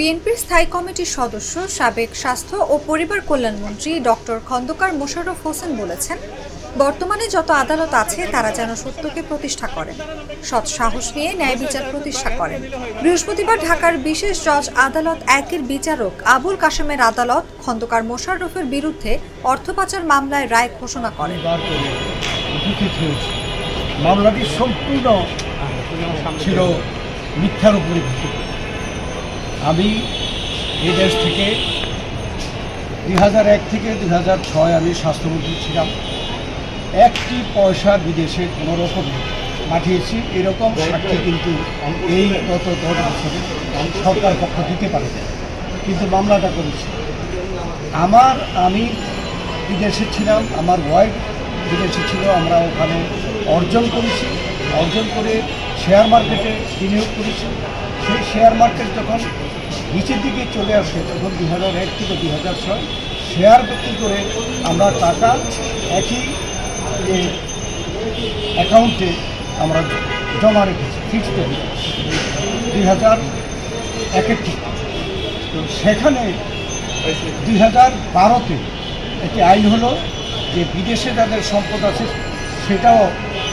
বিএনপির স্থায়ী কমিটির সদস্য, সাবেক স্বাস্থ্য ও পরিবার কল্যাণমন্ত্রী ডক্টর খন্দকার মোশাররফ হোসেন বলেছেন, বর্তমানে যত আদালত আছে তারা যেন সত্যকে প্রতিষ্ঠা করেন। সৎ সাহস নিয়ে ন্যায় বিচার প্রতিষ্ঠা করেন। বৃহস্পতিবার ঢাকার বিশেষ জজ আদালত একের বিচারক আবুল কাশেমের আদালত খন্দকার মোশাররফের বিরুদ্ধে অর্থ পাচার মামলায় রায় ঘোষণা করেন। করে মামলাটি সম্পূর্ণ ছিল মিথ্যার উপরে ভিত্তি। আমি এই দেশ থেকে দুই হাজার এক থেকে দুই হাজার ছয় আমি স্বাস্থ্যমন্ত্রী ছিলাম। একটি পয়সা বিদেশে কোনো রকমে পাঠিয়েছি, এরকম সাক্ষী কিন্তু এই গত দশ বছরে সরকার পক্ষ দিতে পারে। কিন্তু মামলাটা করেছি। আমার আমি বিদেশে ছিলাম, আমার ওয়াইফ বিদেশে ছিল, আমরা ওখানে অর্জন করেছি। অর্জন করে শেয়ার মার্কেটে বিনিয়োগ করেছি। সেই শেয়ার মার্কেট যখন নিচের দিকে চলে আসে, তখন দু হাজার এক থেকে দু হাজার ছয় শেয়ার বিক্রি করে আমরা টাকা একই অ্যাকাউন্টে আমরা জমা রেখেছি ফিক্সড দুই হাজার একের থেকে। তো সেখানে দুই হাজার বারোতে একটি আইন হলো যে বিদেশে যাদের সম্পদ আছে, সেটাও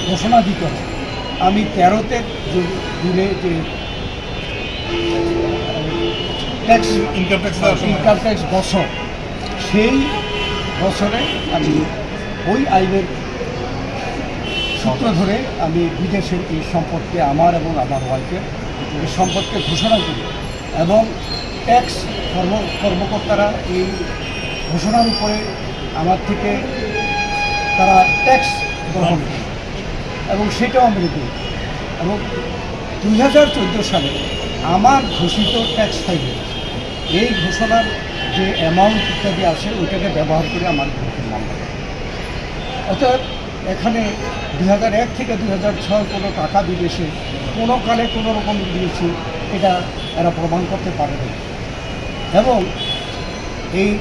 ঘোষণা দিতে হবে। আমি তেরোতে জুড়ে যে tax income tax income tax বছর। সেই বছরে আমি ওই আইনের সূত্র ধরে আমি বিদেশের এই সম্পদকে আমার এবং আমার ওয়াইফের এই সম্পদকে ঘোষণা করি এবং ট্যাক্স কর্ম, কর্মকর্তারা এই ঘোষণার উপরে আমার থেকে তারা ট্যাক্স গ্রহণ করে। এবং সেটাও আমি দিই। এবং দুই হাজার চোদ্দ সালে আমার ঘোষিত ট্যাক্স ফাইল এই ঘোষণার যে অ্যামাউন্ট ইত্যাদি আছে, ওইটাকে ব্যবহার করে আমার বিরুদ্ধে করে। অতএব, এখানে হাজার এক থেকে দুই হাজার ছয় কোনো টাকা বিদেশে কোনো কালে কোনো রকম দিয়েছে এটা এরা প্রমাণ করতে পারে না এবং এই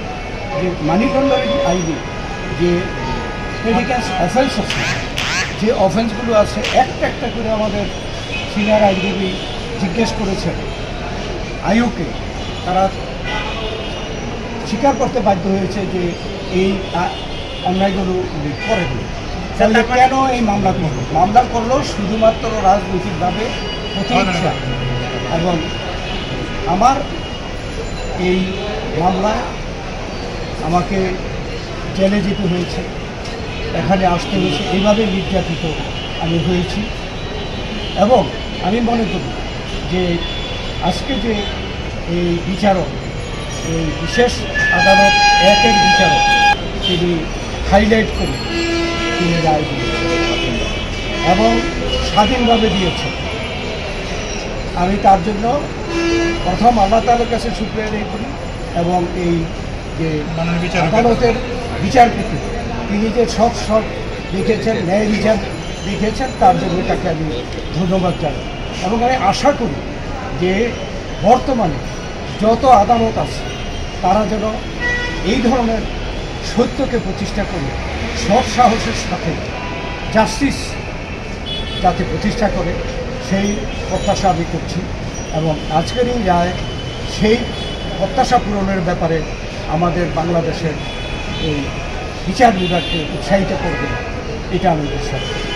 যে মানি লন্ডারিং আইনে যে প্রেডিক্যান্স অফেন্স আছে, যে অফেন্সগুলো আছে, একটা একটা করে আমাদের সিনিয়র আইনজীবী জিজ্ঞেস করেছেন আইওকে তারা স্বীকার করতে বাধ্য হয়েছে যে এই অন্যায়গুলো উনি করেনি তাহলে কেন এই মামলা করল মামলা করল শুধুমাত্র রাজনৈতিকভাবে প্রতিহিংসা এবং আমার এই মামলায় আমাকে জেলে যেতে হয়েছে এখানে আসতে হয়েছে এইভাবে নির্যাতিত আমি হয়েছি এবং আমি মনে করি যে আজকে যে এই বিচারক এই বিশেষ আদালত একের বিচারক তিনি হাইলাইট করে তিনি রায় দিয়েছেন এবং স্বাধীনভাবে দিয়েছেন। আমি তার জন্য প্রথম আল্লাহ তালার কাছে শুক্রিয়া আদায় করি এবং এই যে আদালতের বিচারপতি তিনি যে সব সব লিখেছেন ন্যায় বিচার লিখেছেন তার জন্য তাকে আমি ধন্যবাদ জানাই। এবং আমি আশা করি যে বর্তমানে যত আদালত আছে, তারা যেন এই ধরনের সত্যকে প্রতিষ্ঠা করে, সৎ সাহসের সাথে জাস্টিস যাতে প্রতিষ্ঠা করে, সেই প্রত্যাশা আমি করছি এবং আজকের এই রায় সেই প্রত্যাশা পূরণের ব্যাপারে আমাদের বাংলাদেশের এই বিচার বিভাগকে উৎসাহিত করবে, এটা আমি বিশ্বাস করি।